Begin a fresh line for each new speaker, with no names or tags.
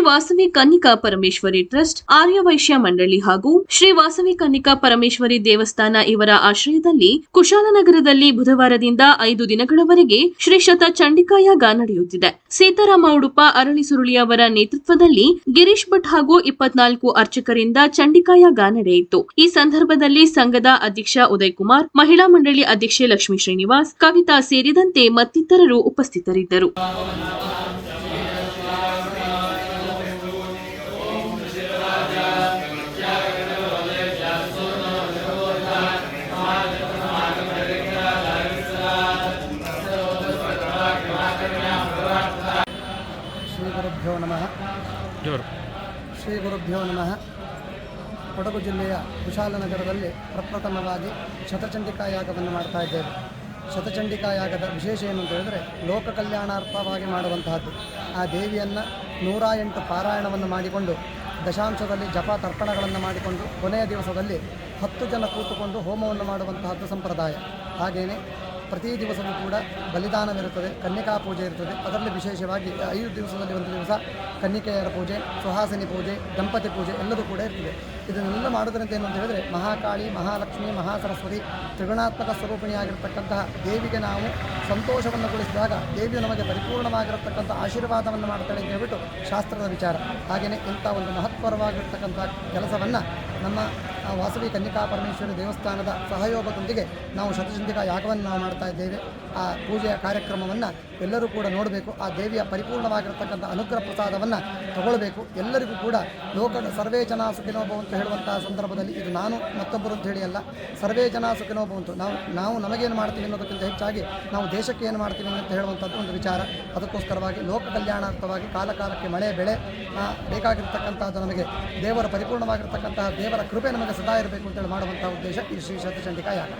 Vasavi Kannika Parameshwari trust Aryavaishya ಮಂಡಳಿ ಹಾಗೂ ಶ್ರೀ ವಾಸವಿ ಕನ್ನಿಕಾ ಪರಮೇಶ್ವರಿ ದೇವಸ್ಥಾನ ಇವರ ಆಶ್ರಯದಲ್ಲಿ ಕುಶಾಲನಗರದಲ್ಲಿ ಬುಧವಾರದಿಂದ ಐದು ದಿನಗಳವರೆಗೆ ಶ್ರೀ ಶತ ಚಂಡಿಕಾಯಾಗ ನಡೆಯುತ್ತಿದೆ. ಸೀತಾರಾಮ ಉಡುಪ, ಅರಳಿ ಸುರುಳಿ ಅವರ ನೇತೃತ್ವದಲ್ಲಿ ಗಿರೀಶ್ ಭಟ್ ಹಾಗೂ ಇಪ್ಪತ್ನಾಲ್ಕು ಅರ್ಚಕರಿಂದ ಚಂಡಿಕಾಯಾಗ ನಡೆಯಿತು. ಈ ಸಂದರ್ಭದಲ್ಲಿ ಸಂಘದ ಅಧ್ಯಕ್ಷ ಉದಯ್ ಕುಮಾರ್, ಮಹಿಳಾ ಮಂಡಳಿ ಅಧ್ಯಕ್ಷೆ ಲಕ್ಷ್ಮೀ ಶ್ರೀನಿವಾಸ್, ಕವಿತಾ ಸೇರಿದಂತೆ ಮತ್ತಿತರರು ಉಪಸ್ಥಿತರಿದ್ದರು.
ಗುರುಭ್ಯೋ ನಮಃ.
ಜೋರು.
ಶ್ರೀ ಗುರುಭ್ಯೋ ನಮಃ. ಕೊಡಗು ಜಿಲ್ಲೆಯ ಕುಶಾಲನಗರದಲ್ಲಿ ಪ್ರಪ್ರಥಮವಾಗಿ ಶತಚಂಡಿಕಾ ಯಾಗವನ್ನು ಮಾಡ್ತಾ ಇದ್ದೇವೆ. ಶತಚಂಡಿಕಾ ಯಾಗದ ವಿಶೇಷ ಏನು ಅಂತ ಹೇಳಿದರೆ ಲೋಕ ಕಲ್ಯಾಣಾರ್ಥವಾಗಿ ಮಾಡುವಂತಹದ್ದು. ಆ ದೇವಿಯನ್ನು ನೂರ ಎಂಟು ಪಾರಾಯಣವನ್ನು ಮಾಡಿಕೊಂಡು ದಶಾಂಶದಲ್ಲಿ ಜಪ ತರ್ಪಣಗಳನ್ನು ಮಾಡಿಕೊಂಡು ಕೊನೆಯ ದಿವಸದಲ್ಲಿ ಹತ್ತು ಜನ ಕೂತುಕೊಂಡು ಹೋಮವನ್ನು ಮಾಡುವಂತಹದ್ದು ಸಂಪ್ರದಾಯ. ಹಾಗೆಯೇ ಪ್ರತಿ ದಿವಸವೂ ಕೂಡ ಬಲಿದಾನವಿರುತ್ತದೆ, ಕನ್ಯಕಾ ಪೂಜೆ ಇರ್ತದೆ. ಅದರಲ್ಲಿ ವಿಶೇಷವಾಗಿ ಐದು ದಿವಸದಲ್ಲಿ ಒಂದು ದಿವಸ ಕನ್ನಿಕೆಯರ ಪೂಜೆ, ಸುಹಾಸಿನಿ ಪೂಜೆ, ದಂಪತಿ ಪೂಜೆ ಎಲ್ಲದೂ ಕೂಡ ಇರ್ತದೆ. ಇದನ್ನೆಲ್ಲ ಮಾಡೋದ್ರಿಂದ ಏನು ಅಂತ ಹೇಳಿದರೆ, ಮಹಾಕಾಳಿ, ಮಹಾಲಕ್ಷ್ಮಿ, ಮಹಾಸರಸ್ವತಿ ತ್ರಿಗುಣಾತ್ಮಕ ಸ್ವರೂಪಿಣಿಯಾಗಿರ್ತಕ್ಕಂತಹ ದೇವಿಗೆ ನಾವು ಸಂತೋಷವನ್ನು ಗೊಳಿಸಿದಾಗ ದೇವಿಯು ನಮಗೆ ಪರಿಪೂರ್ಣವಾಗಿರತಕ್ಕಂಥ ಆಶೀರ್ವಾದವನ್ನು ಮಾಡ್ತಾಳೆ ಅಂತ ಹೇಳ್ಬಿಟ್ಟು ಶಾಸ್ತ್ರದ ವಿಚಾರ. ಹಾಗೆಯೇ ಇಂಥ ಒಂದು ಮಹತ್ವರವಾಗಿರ್ತಕ್ಕಂಥ ಕೆಲಸವನ್ನು ನಮ್ಮ ವಾಸವಿ ಕನ್ನಿಕಾ ಪರಮೇಶ್ವರಿ ದೇವಸ್ಥಾನದ ಸಹಯೋಗದೊಂದಿಗೆ ನಾವು ಶತಚಂಡಿಕಾ ಯಾಗವನ್ನು ನಾವು ಮಾಡ್ತಾ ಇದ್ದೇವೆ. ಆ ಪೂಜೆಯ ಕಾರ್ಯಕ್ರಮವನ್ನು ಎಲ್ಲರೂ ಕೂಡ ನೋಡಬೇಕು. ಆ ದೇವಿಯ ಪರಿಪೂರ್ಣವಾಗಿರತಕ್ಕಂಥ ಅನುಗ್ರಹ ಪ್ರಸಾದವನ್ನು ತಗೊಳ್ಬೇಕು. ಎಲ್ಲರಿಗೂ ಕೂಡ ಲೋಕದ ಸರ್ವೇ ಜನ ಸುಖಿನೋ ಭವಂತು ಹೇಳುವಂತಹ ಸಂದರ್ಭದಲ್ಲಿ ಇದು ನಾನು ಮತ್ತೊಬ್ಬರು ಅಂತ ಹೇಳಿ ಅಲ್ಲ ಸರ್ವೇ ಜನ ಸುಖಿನೋಭವಂತು ನಾವು ನಾವು ನಮಗೇನು ಮಾಡ್ತೀವಿ ಅನ್ನೋದಕ್ಕಿಂತ ಹೆಚ್ಚಾಗಿ ನಾವು ದೇಶಕ್ಕೆ ಏನು ಮಾಡ್ತೀವಿ ಅಂತ ಹೇಳುವಂಥದ್ದು ಒಂದು ವಿಚಾರ. ಅದಕ್ಕೋಸ್ಕರವಾಗಿ ಲೋಕ ಕಲ್ಯಾಣಾರ್ಥವಾಗಿ ಕಾಲ ಕಾಲಕ್ಕೆ ಮಳೆ ಬೆಳೆ ಆ, ಬೇಕಾಗಿರ್ತಕ್ಕಂಥದ್ದು ನಮಗೆ ದೇವರ ಪರಿಪೂರ್ಣವಾಗಿರ್ತಕ್ಕಂತಹ ದೇವರ ಕೃಪೆ ನಮಗೆ ಸದಾ ಇರಬೇಕು ಅಂತೇಳಿ ಮಾಡುವಂಥ ಉದ್ದೇಶ ಈ ಶ್ರೀ ಶತಚಂಡಿಕಾ ಯಾಗ